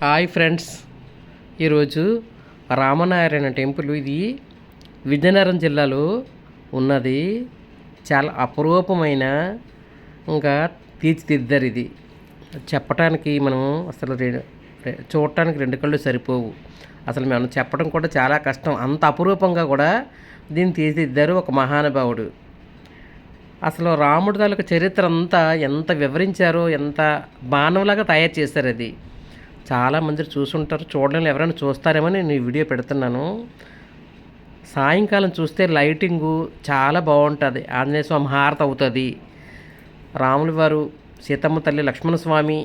Hi friends. ఈరోజు Ramanarayana temple ఇది విజయనగరం జిల్లాలో ఉన్నది. చాలా అపురూపమైన ఇంకా తీర్చిదిద్దారు ఇది చెప్పటానికి మనం అసలు చూడటానికి రెండు కళ్ళు సరిపోవు. అసలు మనం చెప్పడం కూడా చాలా కష్టం. అంత అపురూపంగా కూడా దీన్ని తీర్చిదిద్దారు ఒక మహానుభావుడు. అసలు రాముడి తాలూకు చరిత్ర అంతా ఎంత వివరించారో ఎంత బాణంలాగా తయారు చేశారు అది చాలామంది చూసుంటారు చూడలేని ఎవరైనా చూస్తారేమో నేను ఈ వీడియో పెడుతున్నాను. సాయంకాలం చూస్తే లైటింగు చాలా బాగుంటుంది. ఆంజనేయ స్వామి హారత అవుతుంది. రాముల వారు సీతమ్మ తల్లి లక్ష్మణ స్వామి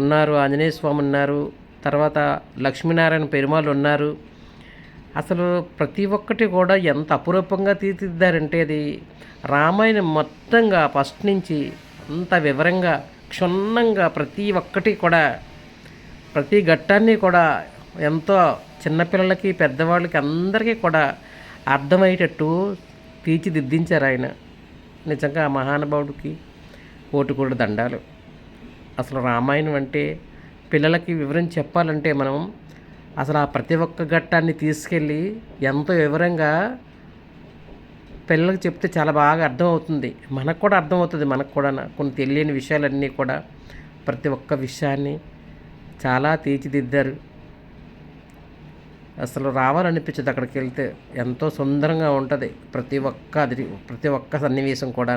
ఉన్నారు ఆంజనేయ స్వామి ఉన్నారు తర్వాత లక్ష్మీనారాయణ పెరుమాళ్ళు ఉన్నారు. అసలు ప్రతి ఒక్కటి కూడా ఎంత అపురూపంగా తీర్చిదిద్దారంటే అది రామాయణం మొత్తంగా ఫస్ట్ నుంచి అంత వివరంగా క్షుణ్ణంగా ప్రతి ఒక్కటి కూడా ప్రతి ఘట్టాన్ని కూడా ఎంతో చిన్నపిల్లలకి పెద్దవాళ్ళకి అందరికీ కూడా అర్థమయ్యేటట్టు తీర్చిదిద్దించారు ఆయన. నిజంగా ఆ మహానుభావుడికి కోటి కూడా దండాలు. అసలు రామాయణం అంటే పిల్లలకి వివరించి చెప్పాలంటే మనం అసలు ఆ ప్రతి ఒక్క ఘట్టాన్ని తీసుకెళ్ళి ఎంతో వివరంగా పిల్లలకు చెప్తే చాలా బాగా అర్థమవుతుంది. మనకు కూడా అర్థమవుతుంది. మనకు కూడా కొన్ని తెలియని విషయాలన్నీ కూడా ప్రతి ఒక్క విషయాన్ని చాలా తీర్చిదిద్దారు. అసలు రావాలనిపించదు అక్కడికి వెళ్తే ఎంతో సుందరంగా ఉంటుంది. ప్రతి ఒక్క అది ప్రతి ఒక్క సన్నివేశం కూడా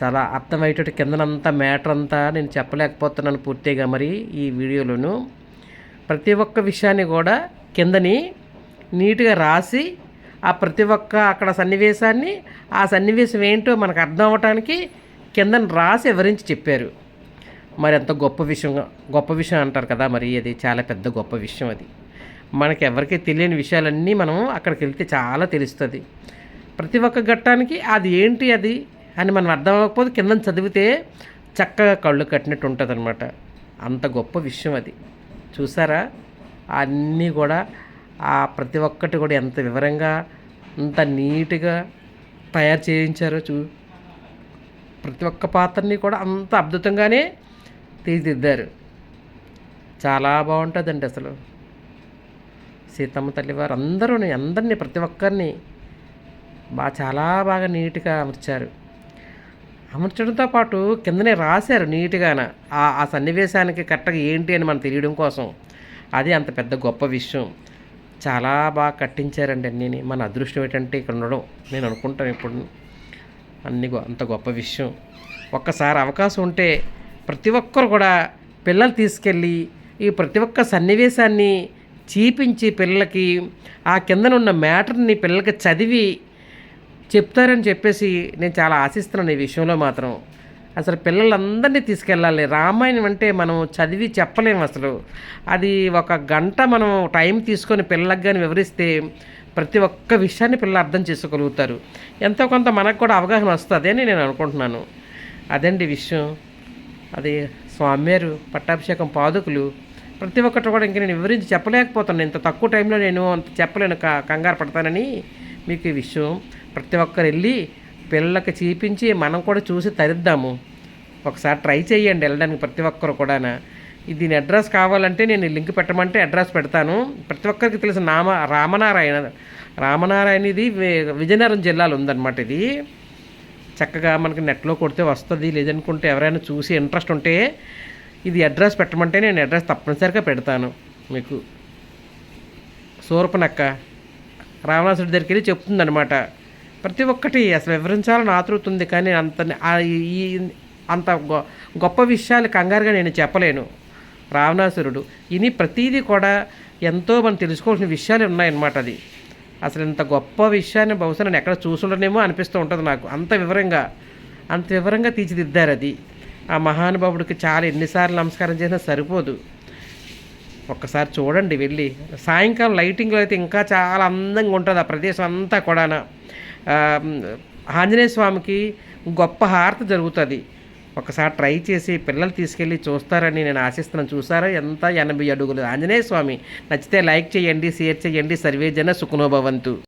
చాలా అర్థమయ్యేటట్టు కిందనంతా మ్యాటర్ అంతా నేను చెప్పలేకపోతున్నాను పూర్తిగా. మరి ఈ వీడియోలోను ప్రతి ఒక్క విషయాన్ని కూడా కిందని నీట్గా రాసి ఆ ప్రతి ఒక్క అక్కడ సన్నివేశాన్ని ఆ సన్నివేశం ఏంటో మనకు అర్థం అవ్వటానికి కిందని రాసి వివరించి చెప్పారు. మరి ఎంత గొప్ప విషయం గొప్ప విషయం అంటారు కదా మరి అది చాలా పెద్ద గొప్ప విషయం అది. మనకి ఎవరికి తెలియని విషయాలన్నీ మనం అక్కడికి వెళ్తే చాలా తెలుస్తుంది. ప్రతి ఒక్క ఘట్టానికి అది ఏంటి అది అని మనం అర్థం అవ్వకపోతే కింద చదివితే చక్కగా కళ్ళు కట్టినట్టు ఉంటుంది అనమాట అంత గొప్ప విషయం అది. చూసారా? అన్నీ కూడా ఆ ప్రతి ఒక్కటి కూడా ఎంత వివరంగా అంత నీట్గా తయారు చేయించారో చూ ప్రతి ఒక్క పాత్రని కూడా అంత అద్భుతంగానే తీర్చిదిద్దారు. చాలా బాగుంటుందండి అసలు. సీతమ్మ తల్లివారు అందరూ అందరినీ ప్రతి ఒక్కరిని బాగా చాలా బాగా నీట్గా అమర్చారు. అమర్చడంతో పాటు కిందనే రాశారు నీట్గాన ఆ ఆ సన్నివేశానికి కరెక్ట్గా ఏంటి అని మనం తెలియడం కోసం. అది అంత పెద్ద గొప్ప విషయం. చాలా బాగా కట్టించారండి అన్నీ మన అదృష్టం ఏంటంటే ఇక్కడ ఉండడం. నేను అనుకుంటాను ఇప్పుడు. అన్ని గొ- అంత గొప్ప విషయం. ఒక్కసారి అవకాశం ఉంటే ప్రతి ఒక్కరు కూడా పిల్లలు తీసుకెళ్ళి ఈ ప్రతి ఒక్క సన్నివేశాన్ని చీపించి పిల్లలకి ఆ కిందనున్న మ్యాటర్ని పిల్లలకి చదివి చెప్తారని చెప్పేసి నేను చాలా ఆశిస్తున్నాను ఈ విషయంలో మాత్రం. అసలు పిల్లలందరినీ తీసుకెళ్ళాలి. రామాయణం అంటే మనం చదివి చెప్పలేము అసలు. అది ఒక గంట మనం టైం తీసుకొని పిల్లలకు కానీ వివరిస్తే ప్రతి ఒక్క విషయాన్ని పిల్లలు అర్థం చేసుకోగలుగుతారు. ఎంతో కొంత మనకు కూడా అవగాహన వస్తుంది అని నేను అనుకుంటున్నాను. అదండి విషయం. అది స్వామివారు పట్టాభిషేకం పాదుకులు. ప్రతి ఒక్కటి కూడా ఇంక నేను వివరించి చెప్పలేకపోతున్నాను. ఇంత తక్కువ టైంలో నేను అంత చెప్పలేను. కంగారు పడతానని మీకు ఈ విషయం. ప్రతి ఒక్కరు వెళ్ళి పిల్లలకి చూపించి మనం కూడా చూసి తరిద్దాము. ఒకసారి ట్రై చేయండి వెళ్ళడానికి ప్రతి ఒక్కరు కూడా దీని అడ్రస్ కావాలంటే నేను లింక్ పెట్టమంటే అడ్రస్ పెడతాను. ప్రతి ఒక్కరికి తెలిసిన నామ రామనారాయణ రామనారాయణ ఇది విజయనగరం జిల్లాలో ఉందన్నమాట ఇది. చక్కగా మనకి నెట్లో కొడితే వస్తుంది. లేదనుకుంటే ఎవరైనా చూసి ఇంట్రెస్ట్ ఉంటే ఇది అడ్రస్ పెట్టమంటే నేను అడ్రస్ తప్పనిసరిగా పెడతాను మీకు. సూరపనక్క రావణాసుడి దగ్గరికి వెళ్ళి చెప్తుందనమాట ప్రతి ఒక్కటి అసలు వివరించాలని ఆతృతుంది కానీ అంత ఈ అంత గొ- గొప్ప విషయాలు కంగారుగా నేను చెప్పలేను. రావణాసురుడు ఇని ప్రతీది కూడా ఎంతో మనం తెలుసుకోవాల్సిన విషయాలు ఉన్నాయన్నమాట అది. అసలు ఇంత గొప్ప విషయాన్ని బహుశా నేను ఎక్కడ చూసుండనేమో అనిపిస్తూ ఉంటుంది నాకు. అంత వివరంగా అంత వివరంగా తీర్చిదిద్దారు అది. ఆ మహానుభావుడికి చాలా ఎన్నిసార్లు నమస్కారం చేసినా సరిపోదు. ఒక్కసారి చూడండి వెళ్ళి. సాయంకాలం లైటింగ్లో అయితే ఇంకా చాలా అందంగా ఉంటుంది ఆ ప్రదేశం అంతా కూడా ఆంజనేయ స్వామికి గొప్ప హారతి జరుగుతుంది. ఒకసారి ట్రై చేసి పిల్లలు తీసుకెళ్ళి చూస్తారని నేను ఆశిస్తున్నాను. చూసారా? ఎంత ఎనభై అడుగులు. ఆంజనేయ స్వామి నచ్చితే లైక్ చేయండి షేర్ చేయండి. సర్వేజన సుఖనోభవంతు.